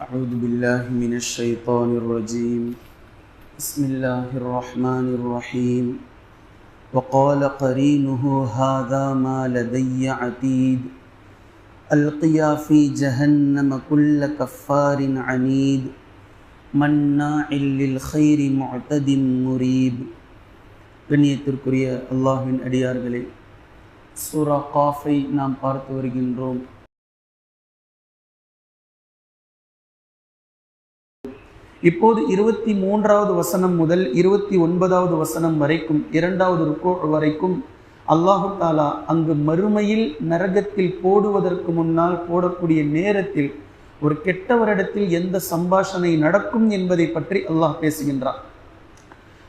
أعوذ بالله من الشيطان الرجيم بسم الله الرحمن الرحيم وقال قرينه هذا ما لدي عتيد ألقيا في جهنم كل كفار عنيد مناع للخير معتد مريب கண்ணியத்திற்குரிய அல்லாஹ்வின் அடியார்களே சூரா காஃபை நாம் பார்த்து வருகின்றோம் இப்போது இருபத்தி மூன்றாவது வசனம் முதல் இருபத்தி ஒன்பதாவது வசனம் வரைக்கும் இரண்டாவது ருக்கோ வரைக்கும் அல்லாஹு தாலா அங்கு மறுமையில் நரகத்தில் போடுவதற்கு முன்னால் போடக்கூடிய நேரத்தில் ஒரு கெட்டவரிடத்தில் எந்த சம்பாஷணை நடக்கும் என்பதை பற்றி அல்லாஹ் பேசுகின்றார்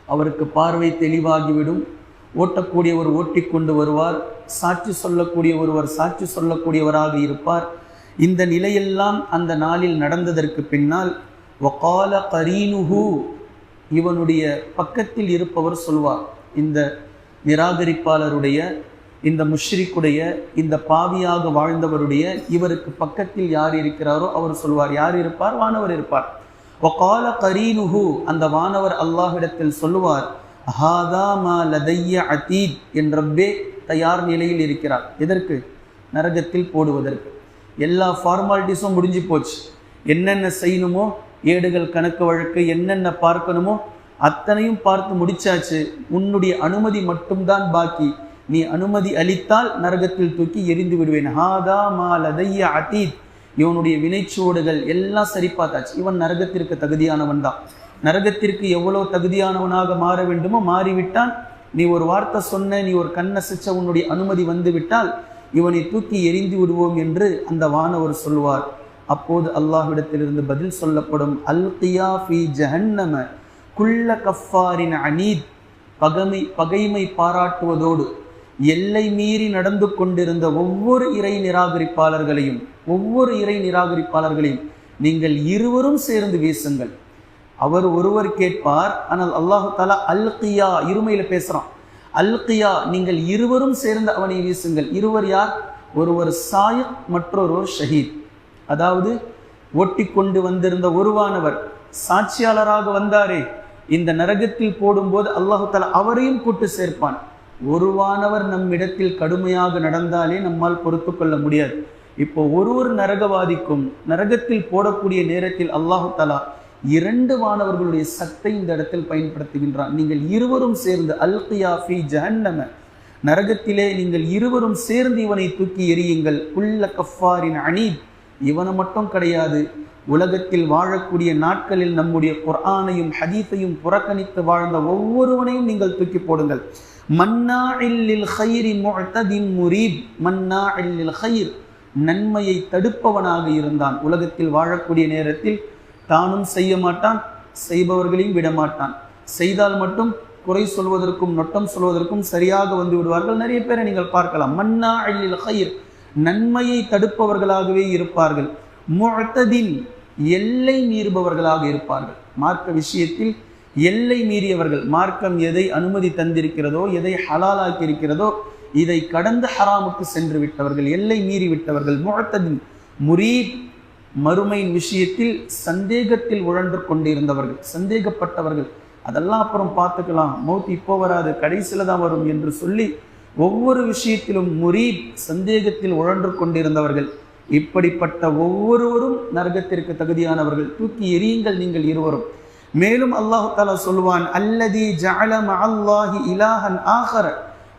அவருக்கு பார்வை தெளிவாகிவிடும். ஓட்டக்கூடியவர் ஓட்டிக்கொண்டு வருவார். சாட்சி சொல்லக்கூடிய ஒருவர் சாட்சி சொல்லக்கூடியவராக இருப்பார். இந்த நிலையெல்லாம் அந்த நாளில் நடந்ததற்கு பின்னால் வக்கால கரீனுஹு இவனுடைய பக்கத்தில் இருப்பவர் சொல்வார் இந்த நிராகரிப்பாளருடைய இந்த முஷ்ரிக்குடைய இந்த பாவியாக வாழ்ந்தவருடைய இவருக்கு பக்கத்தில் யார் இருக்கிறாரோ அவர் சொல்வார். யார் இருப்பார்? வானவர் இருப்பார். வகால கரீனுஹு அந்த வானவர் அல்லாஹிடத்தில் சொல்லுவார் ஹாதா மா லதைய அதீத் என்றே தயார் நிலையில் இருக்கிறார். எதற்கு? நரகத்தில் போடுவதற்கு. எல்லா ஃபார்மாலிட்டிஸும் முடிஞ்சு போச்சு. என்னென்ன செய்யணுமோ ஏடுகள் கணக்கு வழக்கு என்னென்ன பார்க்கணுமோ அத்தனையும் பார்த்து முடிச்சாச்சு. உன்னுடைய அனுமதி மட்டும்தான் பாக்கி. நீ அனுமதி அளித்தால் நரகத்தில் தூக்கி எரிந்து விடுவேன். ஹாதா மா லதைய அதீத் இவனுடைய வினைச்சுவடுகள் எல்லாம் சரி பார்த்தாச்சு. இவன் நரகத்திற்கு தகுதியானவன் தான். நரகத்திற்கு எவ்வளோ தகுதியானவனாக மாற வேண்டுமோ மாறிவிட்டான். நீ ஒரு வார்த்தை சொன்ன நீ ஒரு கண்ணசிச்ச உன்னுடைய அனுமதி வந்துவிட்டால் இவனை தூக்கி எரிந்து விடுவோம் என்று அந்த வானவர் சொல்வார் அப்போது அல்லாஹ்விடத்திலிருந்து பதில் சொல்லப்படும் அல் கியா ஃபி ஜஹன்னம குள்ள கஃபாரின் அனீத். பகமை பகைமை பாராட்டுவதோடு எல்லை மீறி நடந்து கொண்டிருந்த ஒவ்வொரு இறை நிராகரிப்பாளர்களையும் ஒவ்வொரு இறை நிராகரிப்பாளர்களையும் நீங்கள் இருவரும் சேர்ந்து வீசுங்கள். அவர் ஒருவர் கேட்பார் ஆனால் அல்லாஹு தாலா அல் கியா இருமையில் பேசுகிறான் அல் கியா நீங்கள் இருவரும் சேர்ந்து அவனை வீசுங்கள். இருவர் யார்? ஒருவர் சாயக் மற்றொருவர் ஷஹீத். அதாவது ஒட்டி கொண்டு வந்திருந்த ஒருவானவர் சாட்சியாளராக வந்தாரே. இந்த நரகத்தில் போடும்போது அல்லாஹு தாலா அவரையும் கூட்டு சேர்ப்பான். ஒருவானவர் நம்மிடத்தில் கடுமையாக நடந்தாலே நம்மால் பொறுத்து கொள்ள முடியாது. இப்போ ஒரு ஒரு நரகவாதிக்கும் நரகத்தில் போடக்கூடிய நேரத்தில் அல்லாஹு தலா இரண்டு வானவர்களுடைய சத்தை இந்த இடத்தில் பயன்படுத்துகின்றான். நீங்கள் இருவரும் சேர்ந்து அல் கியாஃபி ஜஹன்னம. நரகத்திலே நீங்கள் இருவரும் சேர்ந்து இவனை தூக்கி எறியுங்கள். உள்ள கஃபாரின் அணி இவனை மட்டும் கிடையாது. உலகத்தில் வாழக்கூடிய நாட்களில் நம்முடைய குர்ஆனையும் ஹதீஸையும் புறக்கணித்து வாழ்ந்த ஒவ்வொருவனையும் நீங்கள் தூக்கி போடுங்கள். மன்னா இல்லில் ஹைரி முஅத்ததின் முரீப். மன்னா இல்லில் ஹயிர் நன்மையை தடுப்பவனாக இருந்தான். உலகத்தில் வாழக்கூடிய நேரத்தில் தானும் செய்ய மாட்டான் செய்பவர்களையும் விடமாட்டான் செய்தால் மட்டும் குறை சொல்வதற்கும் நொட்டம் சொல்வதற்கும் சரியாக வந்து விடுவார்கள். நிறைய பேரை நீங்கள் பார்க்கலாம். மன்னா இல்லில் ஹயிர் நன்மையை தடுப்பவர்களாகவே இருப்பார்கள். முழத்ததில் எல்லை மீறுபவர்களாக இருப்பார்கள். மார்க்க விஷயத்தில் எல்லை மீறியவர்கள் மார்க்கம் எதை அனுமதி தந்திருக்கிறதோ எதை ஹலாலாக்கி இருக்கிறதோ இதை கடந்து ஹராமுக்கு சென்று விட்டவர்கள் எல்லை மீறி விட்டவர்கள் முழத்ததின் முரீத் மறுமையின் விஷயத்தில் சந்தேகத்தில் உழன்று கொண்டிருந்தவர்கள் சந்தேகப்பட்டவர்கள். அதெல்லாம் அப்புறம் பார்த்துக்கலாம். மௌத் இப்போ வராது கடைசியில் தான் வரும் என்று சொல்லி ஒவ்வொரு விஷயத்திலும் முரீப் சந்தேகத்தில் உழன்று கொண்டிருந்தவர்கள் இப்படிப்பட்ட ஒவ்வொருவரும் நரகத்திற்கு தகுதியானவர்கள். தூக்கி எரியுங்கள் நீங்கள் இருவரும். மேலும் அல்லாஹு தாலா சொல்வான் அல்லதி ஜாலம் அல்லாஹி இலாஹன் ஆஹர.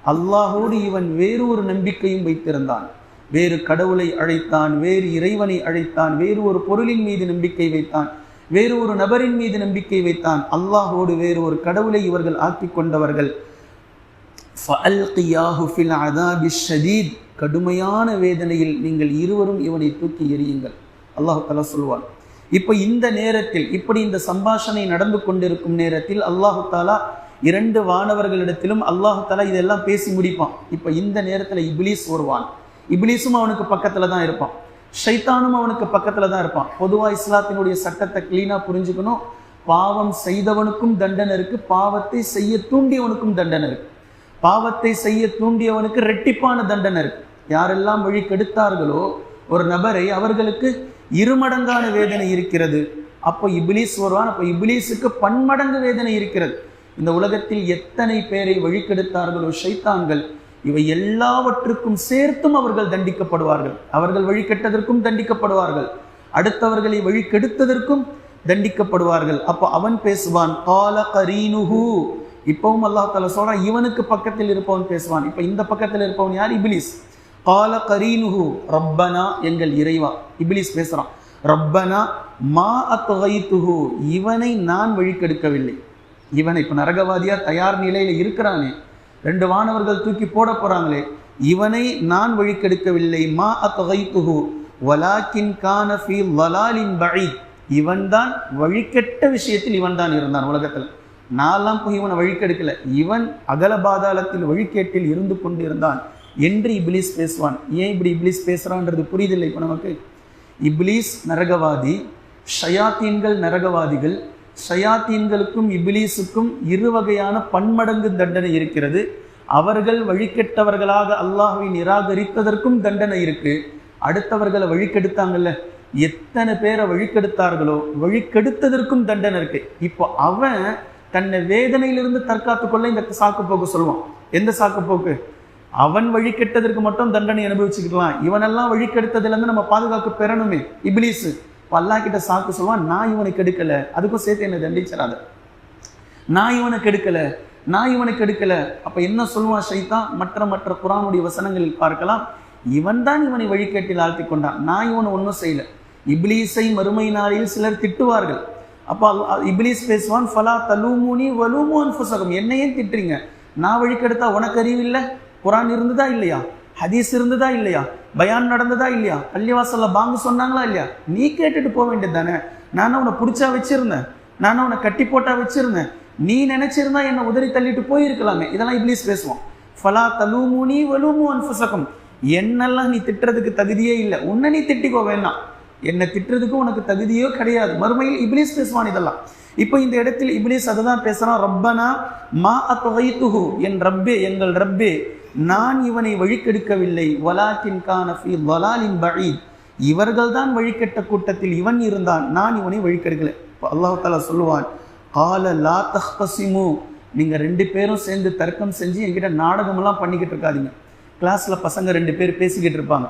அல்லாஹோடு இவன் வேறு ஒரு நம்பிக்கையும் வைத்திருந்தான். வேறு கடவுளை அழைத்தான் வேறு இறைவனை அழைத்தான் வேறு ஒரு பொருளின் மீது நம்பிக்கை வைத்தான் வேறு ஒரு நபரின் மீது நம்பிக்கை வைத்தான். அல்லாஹோடு வேறு ஒரு கடவுளை இவர்கள் ஆக்கி கொண்டவர்கள். கடுமையான வேதனையில் நீங்கள் இருவரும் இவனை தூக்கி எறியுங்கள். அல்லாஹு தலா சொல்வான். இப்போ இந்த நேரத்தில் இப்படி இந்த சம்பாஷணை நடந்து கொண்டிருக்கும் நேரத்தில் அல்லாஹு தாலா இரண்டு வானவர்களிடத்திலும் அல்லாஹு தாலா இதெல்லாம் பேசி முடிப்பான். இப்போ இந்த நேரத்தில் இப்லீஸ் வருவான் இப்லீஸும் அவனுக்கு பக்கத்தில் தான் இருப்பான். ஷைத்தானும் அவனுக்கு பக்கத்தில் தான் இருப்பான். பொதுவாக இஸ்லாத்தினுடைய சட்டத்தை கிளீனாக புரிஞ்சுக்கணும். பாவம் செய்தவனுக்கும் தண்டனை இருக்குது பாவத்தை செய்ய தூண்டியவனுக்கும் தண்டனை இருக்குது பாவத்தை செய்ய தூண்டியவனுக்கு ரெட்டிப்பான தண்டனை இருக்கு. யாரெல்லாம் வழி கெடுத்தார்களோ ஒரு நபரை அவர்களுக்கு இருமடங்கான வேதனை இருக்கிறது. அப்போ இபிலீஸ் வருவான் அப்போ இபிலீஸுக்கு பன்மடங்கு வேதனை இருக்கிறது. இந்த உலகத்தில் எத்தனை பேரை வழிகெடுத்தார்களோ ஷைத்தான்கள் இவை எல்லாவற்றுக்கும் சேர்த்தும் அவர்கள் தண்டிக்கப்படுவார்கள். அவர்கள் வழிகெட்டதற்கும் தண்டிக்கப்படுவார்கள். அடுத்தவர்களை வழிகெடுத்ததற்கும் தண்டிக்கப்படுவார்கள். அப்போ அவன் பேசுவான் கால கரீனுஹூ. இப்பவும் அல்லாஹ் தாலா சொல்றான் இவனுக்கு பக்கத்தில் இருப்பவன் பேசுவான். இப்போ இந்த பக்கத்தில் இருப்பவன் யார்? இபிலிஸ். கால கரீனுஹு ரப்பனா எங்கள் இறைவா. இபிலிஸ் பேசுறான் ரப்பனா மா அத்துகைத்துஹு இவனை நான் வழிக்கெடுக்கவில்லை இவனை இப்போ நரகவாதியா தயார் நிலையில இருக்கிறானே. ரெண்டு வானவர்கள் தூக்கி போட போறாங்களே இவனை நான் வழிக்கெடுக்கவில்லை மா அத்துகைத்துஹு வலாக்கின் கான ஃபீ வலாலின் பழி இவன்தான் வழிகெட்ட விஷயத்தில் இவன் தான் இருந்தான் உலகத்தில். நான்லாம் போய் இவனை வழிக்கெடுக்கல. இவன் அகல பாதாளத்தில் வழிகேட்டில் இருந்து கொண்டு இருந்தான் என்று இப்லீஸ் பேசுவான். ஏன் இப்படி இப்லீஸ் பேசுறான்றது புரியுதில்லை இப்போ நமக்கு? இப்லீஸ் நரகவாதி ஷயாத்தீன்கள் நரகவாதிகள் ஷயாத்தீன்களுக்கும் இப்லீஸுக்கும் இரு வகையான பன்மடங்கு தண்டனை இருக்கிறது. அவர்கள் வழிகெட்டவர்களாக அல்லாஹை நிராகரித்ததற்கும் தண்டனை இருக்கு. அடுத்தவர்களை வழிக்கெடுத்தாங்கல்ல எத்தனை பேரை வழிக்கெடுத்தார்களோ வழிக்கெடுத்ததற்கும் தண்டனை இருக்கு. இப்போ அவன் தன்னை வேதனையிலிருந்து தற்காத்து கொள்ள இந்த சாக்கு போக்கு சொல்லுவான். எந்த சாக்கு போக்கு அவன் வழிகெட்டதற்கு மட்டும் தண்டனை அனுபவிச்சுக்கலாம் இவனெல்லாம் வழி கெடுத்ததுலேருந்து நம்ம பாதுகாப்பு பெறணுமே. இப்லீஸ் இப்போ கிட்ட சாக்கு சொல்லுவான் நான் இவனை கெடுக்கல. அதுக்கும் சேர்த்து என்னை தண்டிச்சிடாத. நான் இவனை கெடுக்கல. நான் இவனை கெடுக்கல. அப்ப என்ன சொல்லுவான் ஷைத்தான்? மற்ற மற்ற குரானுடைய வசனங்களில் பார்க்கலாம். இவன் தான் இவனை வழிகேட்டில் ஆழ்த்தி கொண்டான். நான் இவனை ஒன்றும் செய்யல. இப்ளீஸை மறுமை நாளில் சிலர் திட்டுவார்கள். அப்போ அல்லாஹ் இப்லீஸ் பேசுவான் ஃபலா தலூமுனி வலூமு அன்ஃபுசகம் என்னையே திட்டுறீங்க. நான் வழிக்கெடுத்தா உனக்கு அறிவில்லை குரான் இருந்ததா இல்லையா? ஹதீஸ் இருந்ததா இல்லையா? பயான் நடந்ததா இல்லையா? பள்ளிவாசல்ல பாங்கு சொன்னாங்களா இல்லையா? நீ கேட்டுட்டு போக வேண்டியது தானே. நான் உன்னை பிடிச்சா வச்சிருந்தேன்? நான் உன்னை கட்டி போட்டா வச்சிருந்தேன்? நீ நினைச்சிருந்தா என்னை உதறி தள்ளிட்டு போயிருக்கலாமே. இதெல்லாம் இப்லீஸ் பேசுவோம் ஃபலா தலூமுனி வலூமு அன்ஃபுசகம் என்னெல்லாம் நீ திட்டுறதுக்கு தகுதியே இல்லை. உன்னை நீ திட்டிக்கோ வேணாம் என்னை திட்டுறதுக்கு உனக்கு தகுதியோ கிடையாது. மறுமையில் இப்லீஸ் பேசுவான் இதெல்லாம். இப்போ இந்த இடத்தில் இப்லீஸ் அதை தான் பேசுகிறான் ரப்பனா மா அத்வைத்துஹு என் ரப்பே எங்கள் ரப்பே நான் இவனை வழிக்கெடுக்கவில்லை வலாக்கின் கானஃபி வலாலின் பஈத் இவர்கள் தான் வழிகெட்ட கூட்டத்தில் இவன் இருந்தான். நான் இவனை வழிக்கெடுக்கல இப்போ அல்லாஹ் தாலா சொல்லுவான் கால லா தஹ்பசிமு நீங்கள் ரெண்டு பேரும் சேர்ந்து தர்க்கம் செஞ்சு என்கிட்ட நாடகமெல்லாம் பண்ணிக்கிட்டு இருக்காதீங்க. கிளாஸில் பசங்க ரெண்டு பேர் பேசிக்கிட்டு இருப்பாங்க.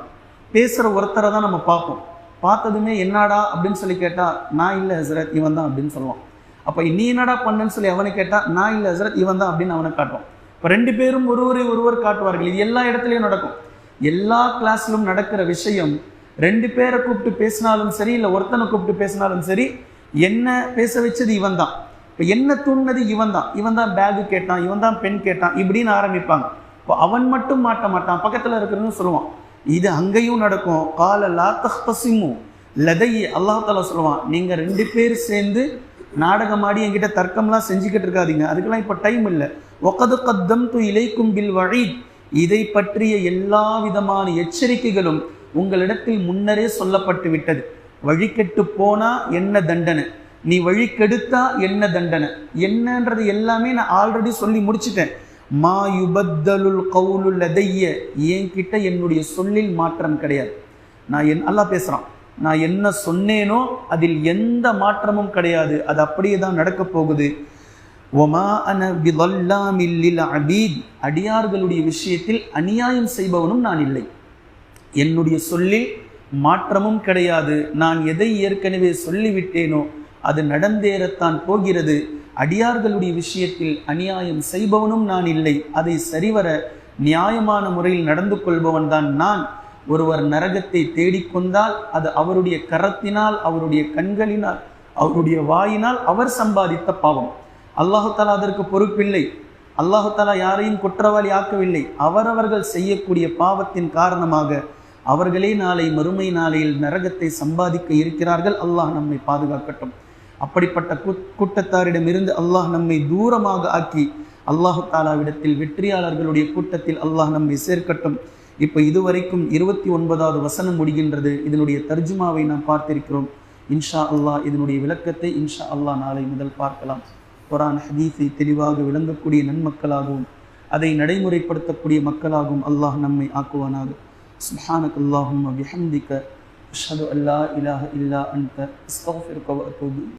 பேசுகிற ஒருத்தரை தான் நம்ம பார்ப்போம். பார்த்ததுமே என்னடா அப்படின்னு சொல்லி கேட்டால் நான் இல்லை ஹசரத் இவன் தான் அப்படின்னு சொல்லுவான். அப்போ நீ என்னடா பண்ணுன்னு சொல்லி அவனை கேட்டால் நான் இல்லை ஹசரத் இவன் தான் அப்படின்னு அவனை காட்டுவான். இப்போ ரெண்டு பேரும் ஒருவரை ஒருவர் காட்டுவார்கள். இது எல்லா இடத்துலையும் நடக்கும். எல்லா கிளாஸ்லும் நடக்கிற விஷயம் ரெண்டு பேரை கூப்பிட்டு பேசினாலும் சரி இல்லை ஒருத்தனை கூப்பிட்டு பேசினாலும் சரி என்ன பேச வச்சது இவன் தான். இப்போ என்ன தூண்டினது இவன் தான். இவன் தான் பேகு கேட்டான் இவன் தான் பெண் கேட்டான் இப்படின்னு ஆரம்பிப்பாங்க. இப்போ அவன் மட்டும் மாட்ட மாட்டான் பக்கத்தில் இருக்கிறவங்க சொல்லுவான். இது அங்கேயும் நடக்கும். கால லா தஹ்பசிமு லதை அல்லாஹ் தாலா சொல்லுவான் நீங்கள் ரெண்டு பேர் சேர்ந்து நாடகம் ஆடி என்கிட்ட தர்க்கம்லாம் செஞ்சுக்கிட்டு இருக்காதீங்க. அதுக்கெல்லாம் இப்போ டைம் இல்லை. ஒக்கது கத்தம் து இலைக்கும் பில் வழி இதை பற்றிய எல்லா விதமான எச்சரிக்கைகளும் உங்களிடத்தில் முன்னரே சொல்லப்பட்டு விட்டது. வழிகெட்டு போனா என்ன தண்டனை? நீ வழிக்கெடுத்தா என்ன தண்டனை? என்னன்றது எல்லாமே நான் ஆல்ரெடி சொல்லி முடிச்சிட்டேன். மா யுபத்தலுல் கவுலு லதைய. என்கிட்ட என்னுடைய சொல்லில் மாற்றம் கிடையாது. நான் என் அல்லாஹ் பேசுகிறான் நான் என்ன சொன்னேனோ அதில் எந்த மாற்றமும் கிடையாது. அது அப்படியே தான் நடக்க போகுது. ஒமா அன விதல்லாமில்லில் அபீத். அடியார்களுடைய விஷயத்தில் அநியாயம் செய்பவனும் நான் இல்லை. என்னுடைய சொல்லில் மாற்றமும் கிடையாது. நான் எதை ஏற்கனவே சொல்லிவிட்டேனோ அது நடந்தேறத்தான் போகிறது. அடியார்களுடைய விஷயத்தில் அநியாயம் செய்பவனும் நான் இல்லை. அதை சரிவர நியாயமான முறையில் நடந்து கொள்பவன் தான் நான். ஒருவர் நரகத்தை தேடிக்கொண்டால் அது அவருடைய கரத்தினால் அவருடைய கண்களினால் அவருடைய வாயினால் அவர் சம்பாதித்த பாவம். அல்லாஹாலா அதற்கு பொறுப்பில்லை. அல்லாஹாலா யாரையும் குற்றவாளி ஆக்கவில்லை. அவரவர்கள் செய்யக்கூடிய பாவத்தின் காரணமாக அவர்களே நாளை மறுமை நாளையில் நரகத்தை சம்பாதிக்க இருக்கிறார்கள். அல்லாஹ் நம்மை பாதுகாக்கட்டும். அப்படிப்பட்ட கூட்டத்தாரிடமிருந்து அல்லாஹ் நம்மை தூரமாக ஆக்கி அல்லாஹு தாலாவிடத்தில் வெற்றியாளர்களுடைய கூட்டத்தில் அல்லாஹ் நம்மை சேர்க்கட்டும். இப்போ இதுவரைக்கும் இருபத்தி ஒன்பதாவது வசனம் முடிகின்றது. இதனுடைய தர்ஜுமாவை நாம் பார்த்திருக்கிறோம். இன்ஷா அல்லாஹ் இதனுடைய விளக்கத்தை இன்ஷா அல்லாஹ் நாளை முதல் பார்க்கலாம். குரான் ஹதீஃபை தெளிவாக விளங்கக்கூடிய நன்மக்களாகவும் அதை நடைமுறைப்படுத்தக்கூடிய மக்களாகவும் அல்லாஹ் நம்மை ஆக்குவானாக. சுஹானக் அல்லாஹும் அபிஹந்திக்க அஷ்ஹது அல்லா இலாஹ இல்லா அந்த அஸ்தஃபிருக்க